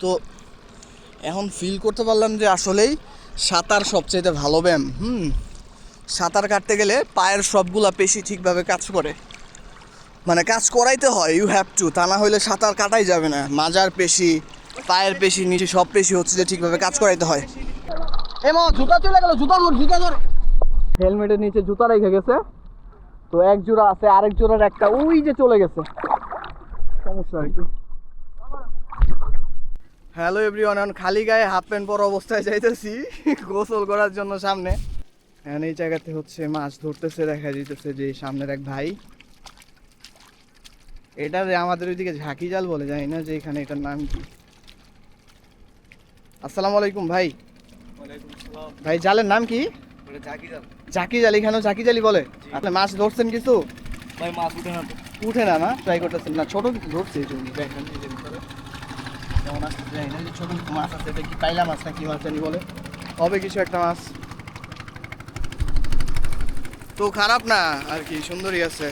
তো এখন ফিল করতে পারলাম যে আসলেই সাঁতার সবচেয়ে ভালো ব্যায়াম, হুম? সাঁতার কাটতে গেলে পায়ের সবগুলা পেশি ঠিকভাবে কাজ করে। মানে কাজ করাইতে হয় ইউ হ্যাভ টু তা না হলে সাঁতার কাটাই যাবে না। মাজার পেশি, পায়ের পেশি, নিচে সব পেশি হচ্ছে যে ঠিকভাবে কাজ করাইতে হয়। এ মা, জুতা চলে গেল জুতা ধর জুতা ধর। হেলমেটের নিচে জুতা রেখে গেছে। তো এক জোড়া আছে, আরেক জোড়ার একটা, ওই যে চলে গেছে। সমস্যা আর হ্যালো এভরিওয়ান এখন খালি গায়ে হাফ প্যান্ট পরা অবস্থায় যাইতেছি। গোসল করার জন্য সামনে। এখন এই জায়গাতে হচ্ছে মাছ ধরতেছে দেখা যাইতেছে যে সামনের এক ভাই। এটা যে আমাদের ওইদিকে ঝাঁকি জাল বলে জানি না যে এখানে এটার নাম কি। আসসালামু আলাইকুম ভাই। ভাই জালের নাম কি? ঝাঁকি জাল। এখানেও ঝাঁকি জালি বলে? আপনি মাছ ধরছেন কিছু? ভাই মাছ উঠে না উঠে না না? ট্রাই করতেছেন। না ছোট ধরছে। দেখেন যেমন আসতেছে জানি না, ছোট মাছ আছে এটা কি পাইলা মাছ না মাছ জানি বলে? হবে কিছু একটা মাছ। তো খারাপ না আর কি সুন্দরই আছে।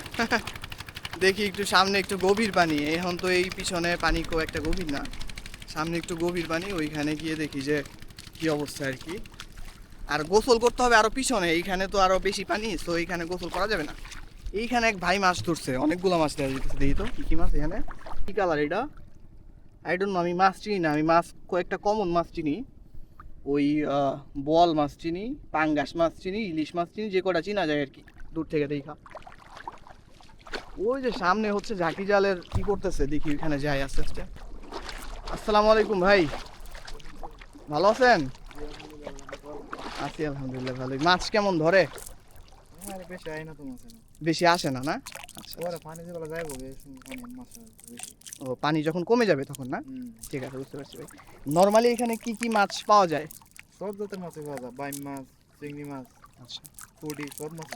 দেখি একটু সামনে একটু গভীর পানি এখন তো এই পিছনে পানি খুব একটা গভীর না। সামনে একটু গভীর পানি ওইখানে গিয়ে দেখি যে কি অবস্থা আর কি। আর গোসল করতে হবে আরও পিছনে এইখানে তো আরও বেশি পানি তো এইখানে গোসল করা যাবে না। এইখানে এক ভাই মাছ ধরছে অনেকগুলো মাছ দেখা যেতেছে দেখি তো কি কি মাছ এখানে? কি কালার এটা? আই ডোন্ট নো আমি মাছ চিনি না, আমি মাছ কয়েকটা কমন মাছ চিনি। ওই বল মাছ চিনি, পাঙ্গাস মাছ চিনি, ইলিশ মাছ চিনি, যে কটা চিনা যায় আর কি দূর থেকে দেখা। ওই যে সামনে হচ্ছে ঝাঁকি জালের কি করতেছে, দেখি ওইখানে যাই আস্তে আস্তে। আসসালামু আলাইকুম ভাই। ভালো আছেন? আছি আলহামদুলিল্লাহ, ভালোই। মাছ কেমন ধরে? বেশি মাছ আসে না না? আচ্ছা মাছ ও পানি যখন কমে যাবে তখন না? ঠিক আছে বুঝতে পারছি ভাই। নর্মালি এখানে কি কি মাছ পাওয়া যায়? সব জাতের মাছই পাওয়া যায় বাইম মাছ চিংড়ি মাছ আচ্ছা। পুডি সব মাছ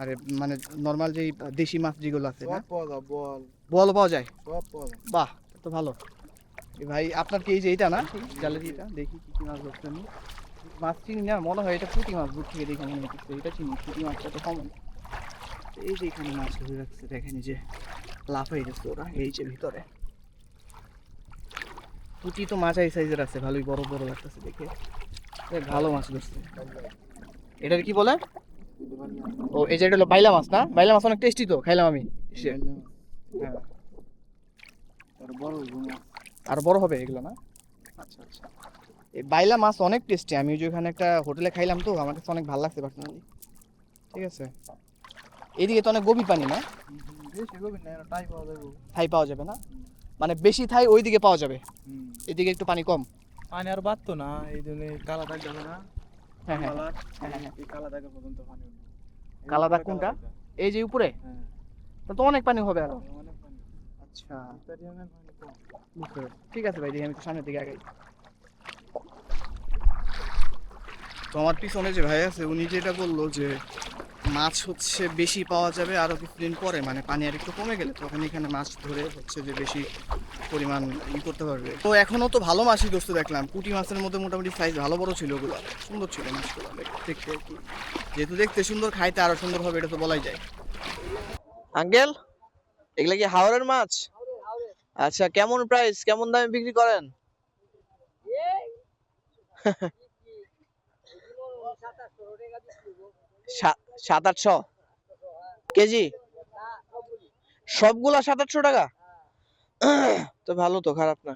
আরে মানে নর্মাল যেই দেশি মাছ যেগুলো আছে না? পাওয়া যায় বল। বল পাওয়া যায়? সব পাওয়া যায়। বাহ তো ভালো। ভাই আপনার কি এই যে এইটা না? জালের এটা দেখি কি কি মাছ ধরছেন? মাছ চিনি না মনে হয় এটা পুঁটি মাছ দূর থেকে দেখে মনে হচ্ছে এটা চিনি পুঁটি মাছটা তো কমন এই যে এখানে মাছ ধরে রাখছে দেখেন যে লাফ হয়ে গেছে ওরা এই যে ভিতরে। পুঁটি তো মাছ এই সাইজের আছে ভালোই বড় বড় লাগতেছে দেখে। ভালো মাছ ধরছে। এটার কি বলে? ও এই যে এটা হলো বাইলা মাছ না? বাইলা মাছ অনেক টেস্টি তো খাইলাম আমি হ্যাঁ। আর বড় হবে এগুলো না? আচ্ছা আচ্ছা। বাইলা মাছ অনেক টেস্টি আমি যে ওখানে একটা হোটেলে খাইলাম তো আমার কাছে অনেক ভালো লাগছে পার্সোনালি ঠিক আছে? এদিকে তো অনেক গভীর পানি না? থাই পাওয়া যাবে না? মানে বেশি থাই ওই দিকে পাওয়া যাবে? এদিকে একটু পানি কম? পানি আর বাড়তো না এই জন্য কালা দাগ যাবে না। হ্যাঁ হ্যাঁ। হ্যাঁ, হ্যাঁ। কালা দাগের পর্যন্ত পানি কালা দাগ কোনটা? এই যে উপরে? হ্যাঁ। তা তো অনেক পানি হবে আরও। অনেক আচ্ছা। ঠিক আছে ভাই আমি একটু সামনের দিকে আগাই। তো আমার পিছনে যে ভাই আছে উনি যেটা বলল যে মাছ হচ্ছে বেশি পাওয়া যাবে আরও কিছুদিন পরে মানে পানি আর একটু কমে গেলে তখন এখানে মাছ ধরে হচ্ছে যে বেশি পরিমাণ ই করতে পারবে। তো এখনও তো ভালো মাছই ধরতে দেখলাম পুঁটি মাছের মধ্যে মোটামুটি সাইজ ভালো বড় ছিল ওগুলো সুন্দর ছিল মাছগুলো দেখ- দেখতে যেহেতু দেখতে সুন্দর খাইতে আরও সুন্দর হবে এটা তো বলাই যায়। আঙ্কেল এগুলা কি হাওড়ের মাছ? আচ্ছা কেমন প্রাইস কেমন দামে বিক্রি করেন? সাত আটশো? কেজি? সবগুলা সাত আটশো টাকা? তো ভালো তো, খারাপ না।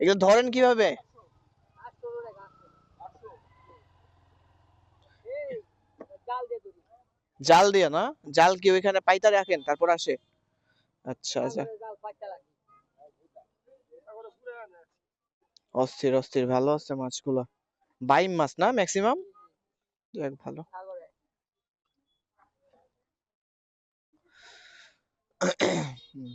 এগুলো ধরেন কীভাবে? জাল দিয়ে না? জাল কি ওইখানে পাইতা রাখেন, তারপর আসে? আচ্ছা আচ্ছা। অস্থির অস্থির, ভালো আছে মাছগুলো। বাইম মাছ না ম্যাক্সিমাম যাক ভালো। হুম।